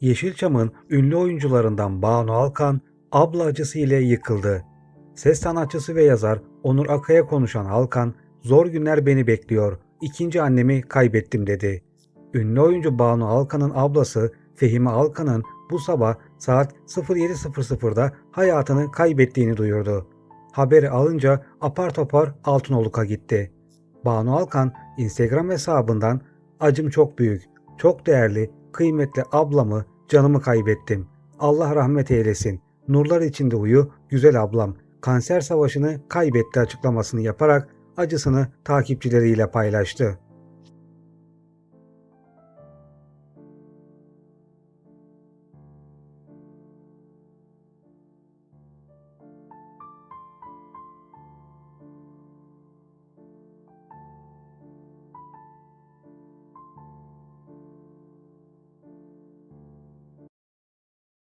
Yeşilçam'ın ünlü oyuncularından Banu Alkan, abla acısı ile yıkıldı. Ses sanatçısı ve yazar Onur Akay'a konuşan Alkan, zor günler beni bekliyor, ikinci annemi kaybettim dedi. Ünlü oyuncu Banu Alkan'ın ablası Fehime Alkan'ın bu sabah saat 07.00'da hayatını kaybettiğini duyurdu. Haberi alınca apar topar Altınoluk'a gitti. Banu Alkan Instagram hesabından acım çok büyük, çok değerli, kıymetli ablamı, canımı kaybettim. Allah rahmet eylesin. Nurlar içinde uyu, güzel ablam. Kanser savaşını kaybetti açıklamasını yaparak acısını takipçileriyle paylaştı.